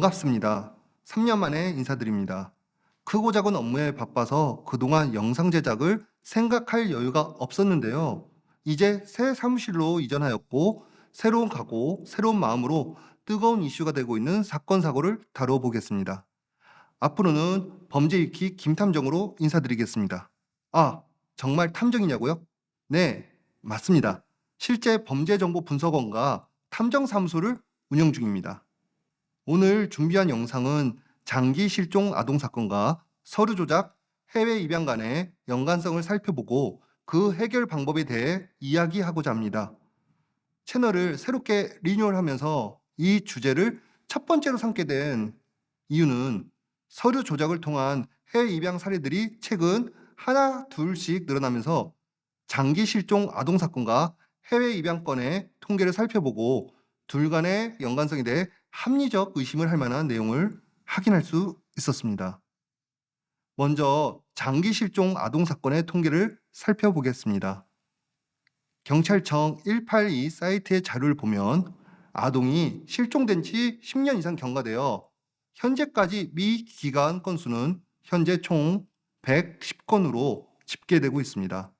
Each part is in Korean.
반갑습니다. 3년 만에 인사드립니다. 크고 작은 업무에 바빠서 그동안 영상 제작을 생각할 여유가 없었는데요. 이제 새 사무실로 이전하였고 새로운 각오, 새로운 마음으로 뜨거운 이슈가 되고 있는 사건 사고를 다뤄보겠습니다. 앞으로는 범죄 익히 김탐정으로 인사드리겠습니다. 아, 정말 탐정이냐고요? 네, 맞습니다. 실제 범죄 정보 분석원과 탐정 사무소를 운영 중입니다. 오늘 준비한 영상은 장기 실종 아동 사건과 서류 조작, 해외 입양 간의 연관성을 살펴보고 그 해결 방법에 대해 이야기하고자 합니다. 채널을 새롭게 리뉴얼하면서 이 주제를 첫 번째로 삼게 된 이유는 서류 조작을 통한 해외 입양 사례들이 최근 하나 둘씩 늘어나면서 장기 실종 아동 사건과 해외 입양 건의 통계를 살펴보고 둘 간의 연관성에 대해 합리적 의심을 할 만한 내용을 확인할 수 있었습니다. 먼저 장기 실종 아동 사건의 통계를 살펴보겠습니다. 경찰청 182 사이트의 자료를 보면 아동이 실종된 지 10년 이상 경과되어 현재까지 미기간 건수는 현재 총 110건으로 집계되고 있습니다.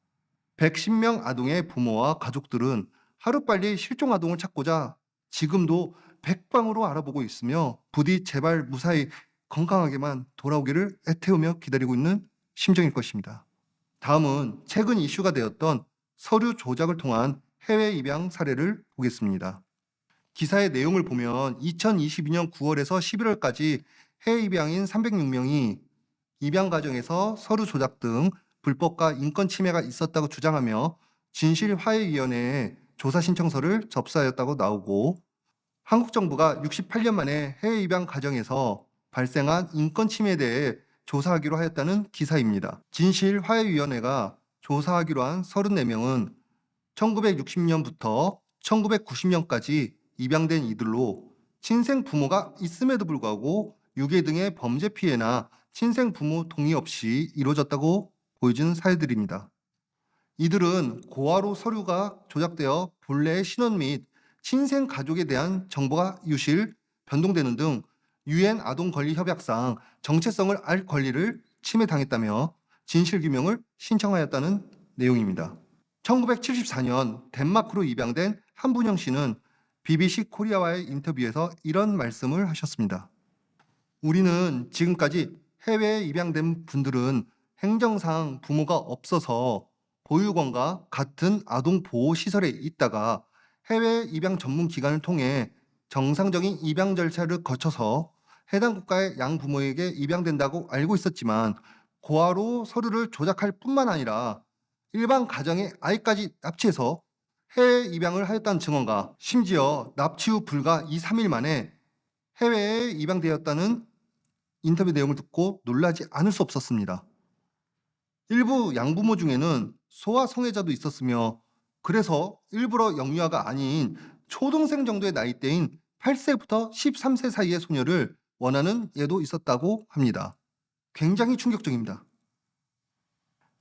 110명 아동의 부모와 가족들은 하루빨리 실종 아동을 찾고자 지금도 백방으로 알아보고 있으며 부디 제발 무사히 건강하게만 돌아오기를 애태우며 기다리고 있는 심정일 것입니다. 다음은 최근 이슈가 되었던 서류 조작을 통한 해외 입양 사례를 보겠습니다. 기사의 내용을 보면 2022년 9월에서 11월까지 해외 입양인 306명이 입양 과정에서 서류 조작 등 불법과 인권 침해가 있었다고 주장하며 진실화해위원회에 조사 신청서를 접수하였다고 나오고 한국 정부가 68년 만에 해외 입양 과정에서 발생한 인권 침해에 대해 조사하기로 하였다는 기사입니다. 진실화해위원회가 조사하기로 한 34명은 1960년부터 1990년까지 입양된 이들로 친생 부모가 있음에도 불구하고 유괴 등의 범죄 피해나 친생 부모 동의 없이 이루어졌다고 보여지는 사례들입니다. 이들은 고아로 서류가 조작되어 본래의 신원 및 친생 가족에 대한 정보가 유실, 변동되는 등 유엔 아동 권리 협약상 정체성을 알 권리를 침해당했다며 진실 규명을 신청하였다는 내용입니다. 1974년 덴마크로 입양된 한분영 씨는 BBC 코리아와의 인터뷰에서 이런 말씀을 하셨습니다. 우리는 지금까지 해외에 입양된 분들은 행정상 부모가 없어서 보육원과 같은 아동 보호 시설에 있다가 해외 입양 전문 기관을 통해 정상적인 입양 절차를 거쳐서 해당 국가의 양 부모에게 입양된다고 알고 있었지만 고아로 서류를 조작할 뿐만 아니라 일반 가정의 아이까지 납치해서 해외 입양을 하였다는 증언과 심지어 납치 후 불과 2, 3일 만에 해외에 입양되었다는 인터뷰 내용을 듣고 놀라지 않을 수 없었습니다. 일부 양부모 중에는 소아 성애자도 있었으며 그래서 일부러 영유아가 아닌 초등생 정도의 나이대인 8세부터 13세 사이의 소녀를 원하는 예도 있었다고 합니다. 굉장히 충격적입니다.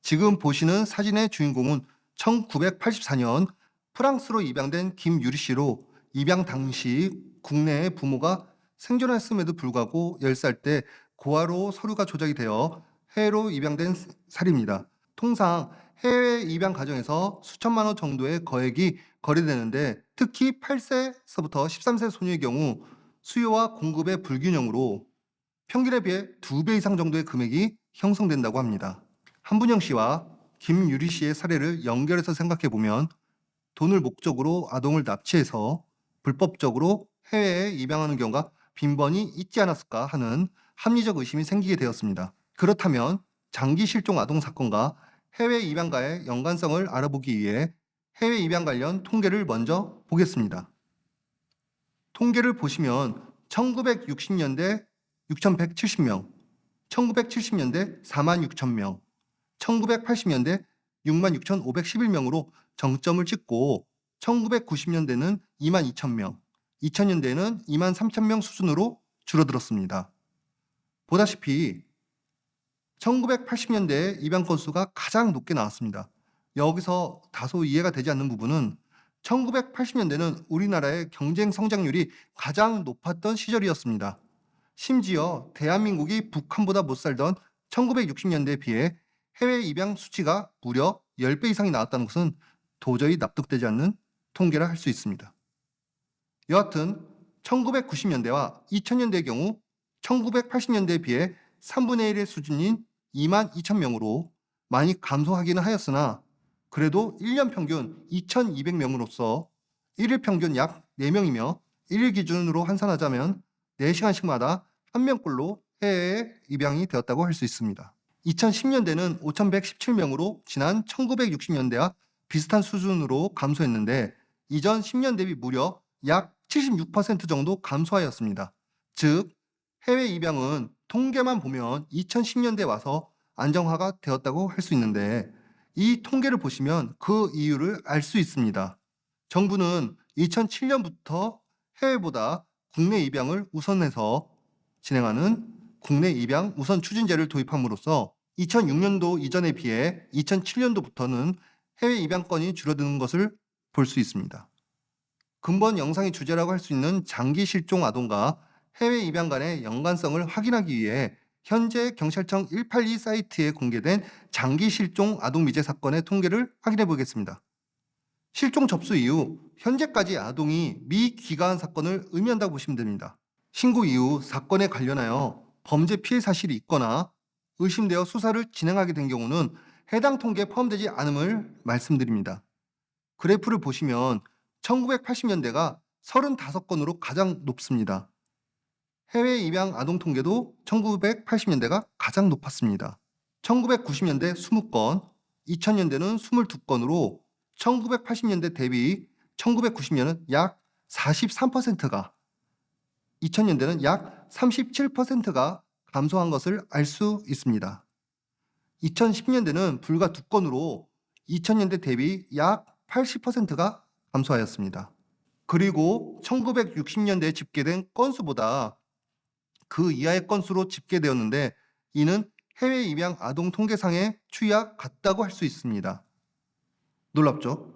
지금 보시는 사진의 주인공은 1984년 프랑스로 입양된 김유리 씨로 입양 당시 국내에 부모가 생존했음에도 불구하고 10살 때 고아로 서류가 조작이 되어 해외로 입양된 사례입니다. 통상 해외 입양 과정에서 수천만 원 정도의 거액이 거래되는데 특히 8세서부터 13세 소녀의 경우 수요와 공급의 불균형으로 평균에 비해 두배 이상 정도의 금액이 형성된다고 합니다. 한분영 씨와 김유리 씨의 사례를 연결해서 생각해 보면 돈을 목적으로 아동을 납치해서 불법적으로 해외에 입양하는 경우가 빈번히 있지 않았을까 하는 합리적 의심이 생기게 되었습니다. 그렇다면 장기 실종 아동 사건과 해외 입양과의 연관성을 알아보기 위해 해외 입양 관련 통계를 먼저 보겠습니다. 통계를 보시면 1960년대 6,170명, 1970년대 4만 6천 명, 1980년대 6만 6,511명으로 정점을 찍고 1990년대는 2만 2천 명, 2000년대에는 2만 3천 명 수준으로 줄어들었습니다. 보다시피 1980년대에 입양 건수가 가장 높게 나왔습니다. 여기서 다소 이해가 되지 않는 부분은 1980년대는 우리나라의 경쟁 성장률이 가장 높았던 시절이었습니다. 심지어 대한민국이 북한보다 못 살던 1960년대에 비해 해외 입양 수치가 무려 10배 이상이 나왔다는 것은 도저히 납득되지 않는 통계라 할 수 있습니다. 여하튼 1990년대와 2000년대의 경우 1980년대에 비해 3분의 1의 수준인 2만 2천 명으로 많이 감소하기는 하였으나 그래도 1년 평균 2,200명으로서 1일 평균 약 4명이며 1일 기준으로 환산하자면 4시간씩마다 1명꼴로 해외에 입양이 되었다고 할 수 있습니다. 2010년대는 5,117명으로 지난 1960년대와 비슷한 수준으로 감소했는데 이전 10년 대비 무려 약 76% 정도 감소하였습니다. 즉 해외 입양은 통계만 보면 2010년대 와서 안정화가 되었다고 할 수 있는데 이 통계를 보시면 그 이유를 알 수 있습니다. 정부는 2007년부터 해외보다 국내 입양을 우선해서 진행하는 국내 입양 우선 추진제를 도입함으로써 2006년도 이전에 비해 2007년도부터는 해외 입양권이 줄어드는 것을 볼 수 있습니다. 근본 영상의 주제라고 할 수 있는 장기 실종 아동과 해외 입양 간의 연관성을 확인하기 위해 현재 경찰청 182 사이트에 공개된 장기 실종 아동 미제 사건의 통계를 확인해 보겠습니다. 실종 접수 이후 현재까지 아동이 미귀가한 사건을 의미한다고 보시면 됩니다. 신고 이후 사건에 관련하여 범죄 피해 사실이 있거나 의심되어 수사를 진행하게 된 경우는 해당 통계에 포함되지 않음을 말씀드립니다. 그래프를 보시면 1980년대가 35건으로 가장 높습니다. 해외 입양 아동 통계도 1980년대가 가장 높았습니다. 1990년대 20건, 2000년대는 22건으로 1980년대 대비 1990년은 약 43%가 2000년대는 약 37%가 감소한 것을 알 수 있습니다. 2010년대는 불과 두 건으로 2000년대 대비 약 80%가 감소하였습니다. 그리고 1960년대에 집계된 건수보다 그 이하의 건수로 집계되었는데 이는 해외 입양 아동 통계상의 추이와 같다고 할 수 있습니다. 놀랍죠?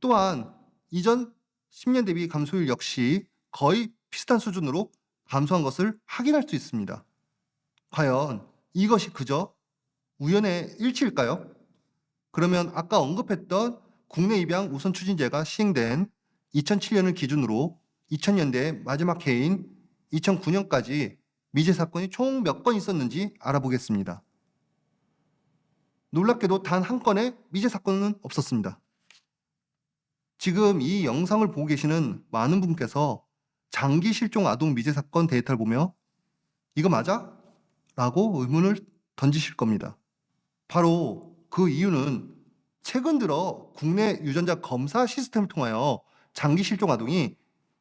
또한 이전 10년 대비 감소율 역시 거의 비슷한 수준으로 감소한 것을 확인할 수 있습니다. 과연 이것이 그저 우연의 일치일까요? 그러면 아까 언급했던 국내 입양 우선 추진제가 시행된 2007년을 기준으로 2000년대 마지막 해인 2009년까지 미제 사건이 총 몇 건 있었는지 알아보겠습니다. 놀랍게도 단 한 건의 미제 사건은 없었습니다. 지금 이 영상을 보고 계시는 많은 분께서 장기 실종 아동 미제 사건 데이터를 보며 이거 맞아? 라고 의문을 던지실 겁니다. 바로 그 이유는 최근 들어 국내 유전자 검사 시스템을 통하여 장기 실종 아동이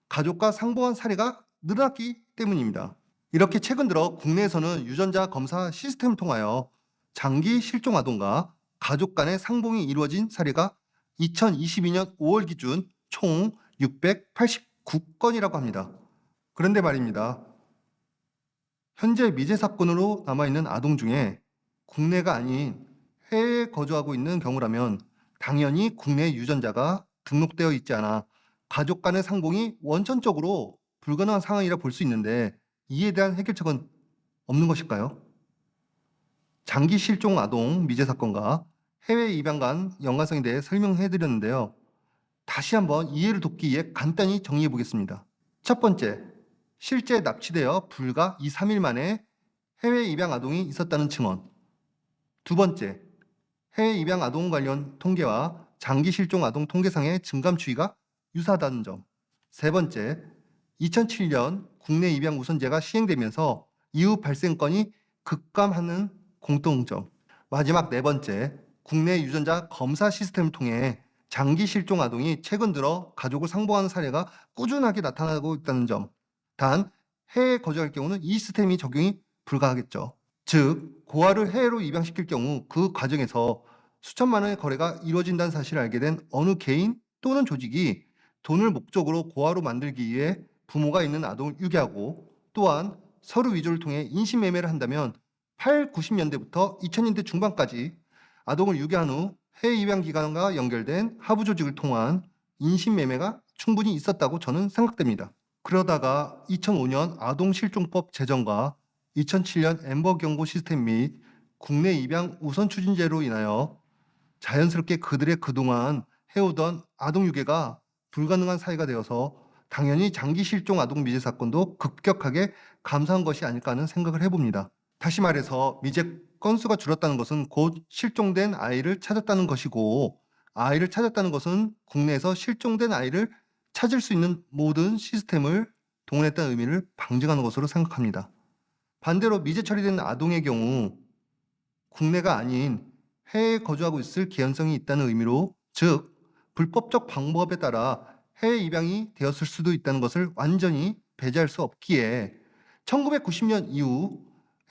가족과 상봉한 사례가 늘어났기 때문입니다. 이렇게 최근 들어 국내에서는 유전자 검사 시스템을 통하여 장기 실종 아동과 가족 간의 상봉이 이루어진 사례가 2022년 5월 기준 총 689건이라고 합니다. 그런데 말입니다. 현재 미제 사건으로 남아있는 아동 중에 국내가 아닌 해외에 거주하고 있는 경우라면 당연히 국내 유전자가 등록되어 있지 않아 가족 간의 상봉이 원천적으로 불가능한 상황이라 볼 수 있는데 이에 대한 해결책은 없는 것일까요? 장기 실종 아동 미제 사건과 해외 입양 간 연관성에 대해 설명해 드렸는데요. 다시 한번 이해를 돕기 위해 간단히 정리해 보겠습니다. 첫 번째, 실제 납치되어 불과 2, 3일 만에 해외 입양 아동이 있었다는 증언. 두 번째, 해외 입양 아동 관련 통계와 장기 실종 아동 통계상의 증감 추이가 유사하다는 점. 세 번째, 2007년 국내 입양 우선제가 시행되면서 이후 발생 건이 급감하는 공통점. 마지막 네 번째, 국내 유전자 검사 시스템을 통해 장기 실종 아동이 최근 들어 가족을 상봉하는 사례가 꾸준하게 나타나고 있다는 점. 단 해외에 거주할 경우는 이 시스템이 적용이 불가하겠죠. 즉 고아를 해외로 입양시킬 경우 그 과정에서 수천만 원의 거래가 이루어진다는 사실을 알게 된 어느 개인 또는 조직이 돈을 목적으로 고아로 만들기 위해 부모가 있는 아동을 유기하고 또한 서류 위조를 통해 인신매매를 한다면 8, 90년대부터 2000년대 중반까지 아동을 유기한 후 해외 입양 기관과 연결된 하부 조직을 통한 인신매매가 충분히 있었다고 저는 생각됩니다. 그러다가 2005년 아동 실종법 제정과 2007년 엠버 경고 시스템 및 국내 입양 우선 추진제로 인하여 자연스럽게 그들의 그동안 해오던 아동 유괴가 불가능한 사회가 되어서 당연히 장기 실종 아동 미제 사건도 급격하게 감소한 것이 아닐까 하는 생각을 해봅니다. 다시 말해서 미제 건수가 줄었다는 것은 곧 실종된 아이를 찾았다는 것이고 아이를 찾았다는 것은 국내에서 실종된 아이를 찾을 수 있는 모든 시스템을 동원했다는 의미를 방증하는 것으로 생각합니다. 반대로 미제 처리된 아동의 경우 국내가 아닌 해외에 거주하고 있을 개연성이 있다는 의미로 즉 불법적 방법에 따라 해외 입양이 되었을 수도 있다는 것을 완전히 배제할 수 없기에 1990년 이후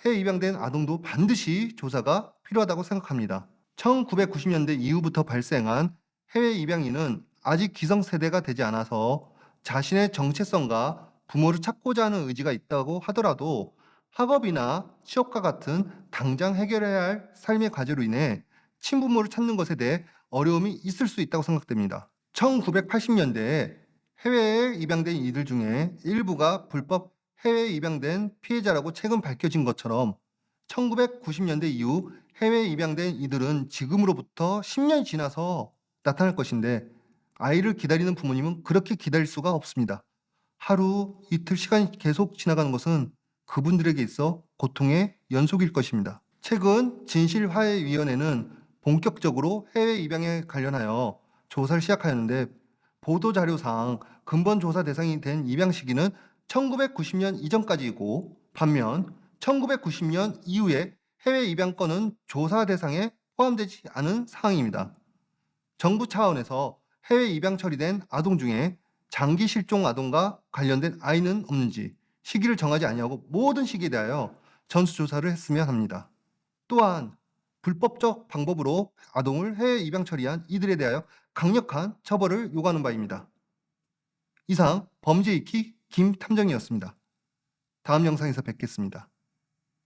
해외 입양된 아동도 반드시 조사가 필요하다고 생각합니다. 1990년대 이후부터 발생한 해외 입양인은 아직 기성세대가 되지 않아서 자신의 정체성과 부모를 찾고자 하는 의지가 있다고 하더라도 학업이나 취업과 같은 당장 해결해야 할 삶의 과제로 인해 친부모를 찾는 것에 대해 어려움이 있을 수 있다고 생각됩니다. 1980년대에 해외에 입양된 이들 중에 일부가 불법 해외에 입양된 피해자라고 최근 밝혀진 것처럼 1990년대 이후 해외에 입양된 이들은 지금으로부터 10년이 지나서 나타날 것인데 아이를 기다리는 부모님은 그렇게 기다릴 수가 없습니다. 하루, 이틀 시간이 계속 지나가는 것은 그분들에게 있어 고통의 연속일 것입니다. 최근 진실화해위원회는 본격적으로 해외 입양에 관련하여 조사를 시작하였는데 보도 자료상 근본 조사 대상이 된 입양 시기는 1990년 이전까지이고 반면 1990년 이후에 해외 입양권은 조사 대상에 포함되지 않은 사항입니다. 정부 차원에서 해외 입양 처리된 아동 중에 장기 실종 아동과 관련된 아이는 없는지 시기를 정하지 아니하고 모든 시기에 대하여 전수 조사를 했으면 합니다. 또한 불법적 방법으로 아동을 해외 입양 처리한 이들에 대하여 강력한 처벌을 요구하는 바입니다. 이상 범죄 익히 김 탐정이었습니다. 다음 영상에서 뵙겠습니다.